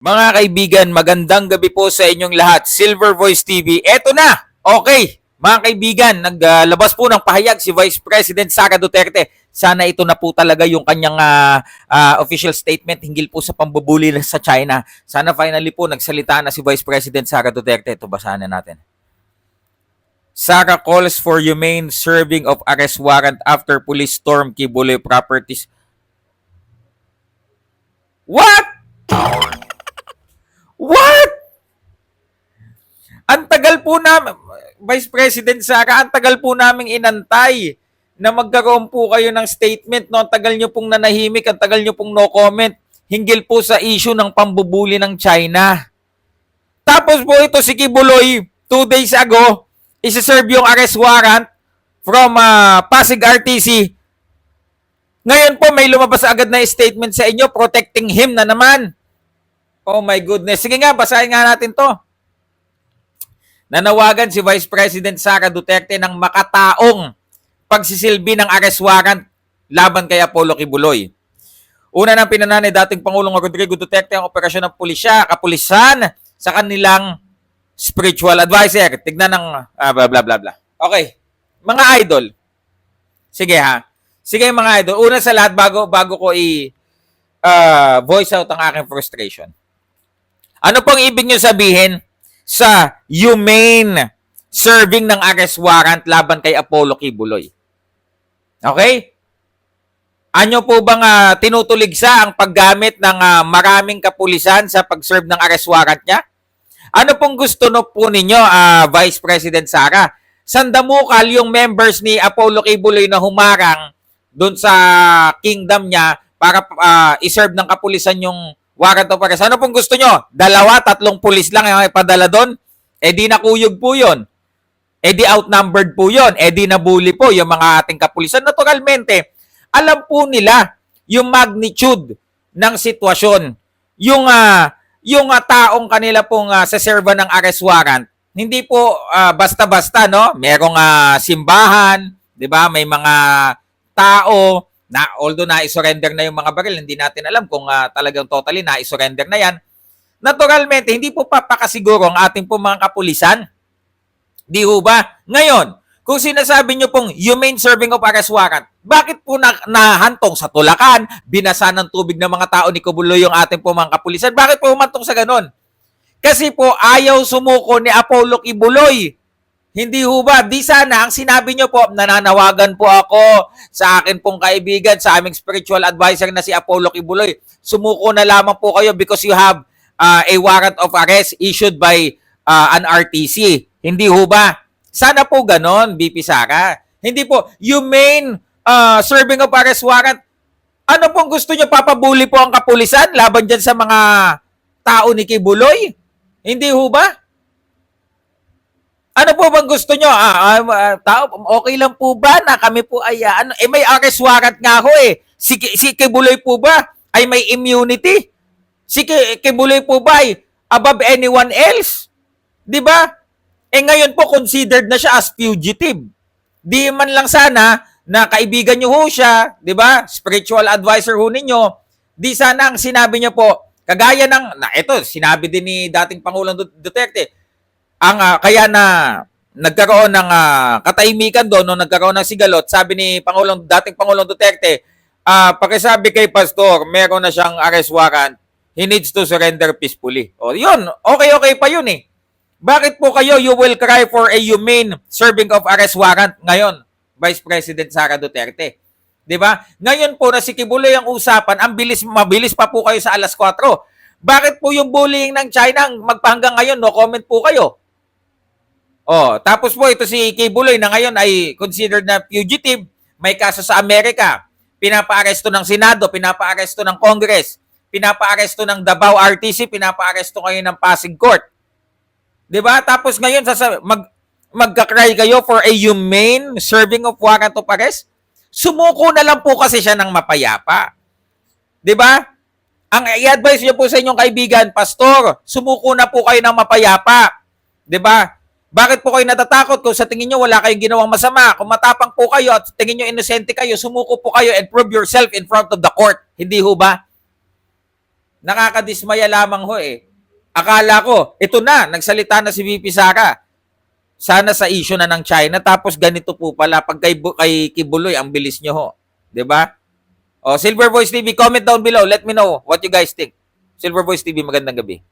Mga kaibigan, magandang gabi po sa inyong lahat. Silver Voice TV, eto na! Okay, mga kaibigan, naglabas po ng pahayag si Vice President Sara Duterte. Sana ito na po talaga yung kanyang ah, ah, official statement hinggil po sa pambubuli sa China. Sana finally po nagsalita na si Vice President Sara Duterte. Ito basahan na natin. Sara calls for humane serving of arrest warrant after police storm Kibuloy properties. What? Ang tagal po namin, Vice President Sara, ang tagal po naming inantay na magkaroon po kayo ng statement, no? Ang tagal nyo pong nanahimik, ang tagal nyo pong no comment, hinggil po sa issue ng pambubuli ng China. Tapos po ito si Kibuloy, two days ago, isa-serve yung arrest warrant from ah, Pasig RTC. Ngayon po may lumabas agad na statement sa inyo protecting him na naman. Oh my goodness. Sige nga, basahin nga natin to. Nanawagan si Vice President Sara Duterte ng makataong pagsisilbi ng arrest warrant laban kay Apollo Kibuloy. Una nang pinanaan ni dating Pangulong Rodrigo Duterte ang operasyon ng pulisya, kapulisan sa kanilang spiritual advisor. Tignan ng ah, bla bla bla bla. Okay. Mga idol. Sige ha. Sige mga idol. Una sa lahat bago bago ko i ah, voice out ang aking frustration. Ano pong ibig nyo sabihin sa humane serving ng arrest warrant laban kay Apollo Kibuloy? Okay? Anyo po bang ah, tinutuligsa ang paggamit ng ah, maraming kapulisan sa pag-serve ng arrest warrant niya? Ano pong gusto no po ninyo, ah, Vice President Sara? Sandamukal yung members ni Apollo Kibuloy na humarang doon sa kingdom niya para ah, iserve ng kapulisan yung warrant of arrest. Ano pong gusto nyo? Dalawa, tatlong pulis lang yung ipadala doon? Eh di nakuyog po yun. Eh di outnumbered po yun. Eh di nabuli po yung mga ating kapulisan. Naturalmente, alam po nila yung magnitude ng sitwasyon. Yung ah, yung ah, taong kanila pong uh, sa serva ng arrest warrant, hindi po ah, basta-basta no. Merong ah, simbahan, 'di ba? May mga tao na although na surrender na yung mga baril, hindi natin alam kung ah, talagang totally na surrender na yan. Naturalmente, hindi po papakasiguro ang ating po mga kapulisan. Di ho ba? Ngayon, kung sinasabi nyo pong humane serving of arrest warrant, bakit po na, nahantong sa tulakan, binasa ng tubig ng mga tao ni Kubulo yung ating po mga kapulisan? Bakit po humantong sa ganon? Kasi po ayaw sumuko ni Apollo Kibuloy. Hindi ho ba? Di sana, ang sinabi nyo po, nananawagan po ako sa akin pong kaibigan, sa aming spiritual advisor na si Apollo Kibuloy. Sumuko na lamang po kayo because you have uh, a warrant of arrest issued by uh, an RTC. Hindi ho ba? Sana po ganon, BP Sara. Hindi po, humane uh, serving of arrest warrant. Ano pong gusto nyo? Papabuli po ang kapulisan laban dyan sa mga tao ni Kibuloy? Hindi ho ba? Ano po bang gusto nyo? Ah, ah, ah, tao, okay lang po ba na kami po ay, ah, ano, eh may arrest warrant nga ho eh. Si, si Kibuloy po ba ay may immunity? Si Ki- Kibuloy po ba ay above anyone else? Di ba? Eh ngayon po considered na siya as fugitive. Di man lang sana na kaibigan niyo ho siya, di ba? Spiritual advisor ho ninyo. Di sana ang sinabi niyo po, kagaya ng, na ito, sinabi din ni dating Pangulong Du- Duterte, ang ah, kaya na nagkaroon ng ah, katahimikan doon nung nagkaroon ng sigalot, sabi ni Pangulong dating Pangulong Duterte, ah pakisabi kay pastor, meron na siyang arrest warrant. He needs to surrender peacefully. O yun, okay-okay pa yun eh. Bakit po kayo you will cry for a humane serving of arrest warrant ngayon, Vice President Sara Duterte? 'Di ba? Ngayon po na si Kibuloy ang usapan, ang bilis mabilis pa po kayo sa alas 4. Bakit po yung bullying ng China ang magpahanggang ngayon no comment po kayo? Oh, tapos po ito si Kibuloy na ngayon ay considered na fugitive, may kaso sa Amerika. Pinapaaresto ng Senado, pinapaaresto ng Congress, pinapaaresto ng Davao RTC, pinapaaresto ngayon ng Pasig Court. 'Di ba? Tapos ngayon sasa mag magka-cry kayo for a humane serving of warrant of arrest? Sumuko na lang po kasi siya ng mapayapa. 'Di ba? Ang i-advise niyo po sa inyong kaibigan, pastor, sumuko na po kayo ng mapayapa. 'Di ba? Bakit po kayo natatakot kung sa tingin nyo wala kayong ginawang masama? Kung matapang po kayo at tingin nyo inosente kayo, sumuko po kayo and prove yourself in front of the court. Hindi ho ba? Nakakadismaya lamang ho eh. Akala ko, ito na, nagsalita na si VP Sara. Sana sa issue na ng China, tapos ganito po pala, pag kay, kay Kibuloy, ang bilis nyo ho. ba? O, Silver Voice TV, comment down below. Let me know what you guys think. Silver Voice TV, magandang gabi.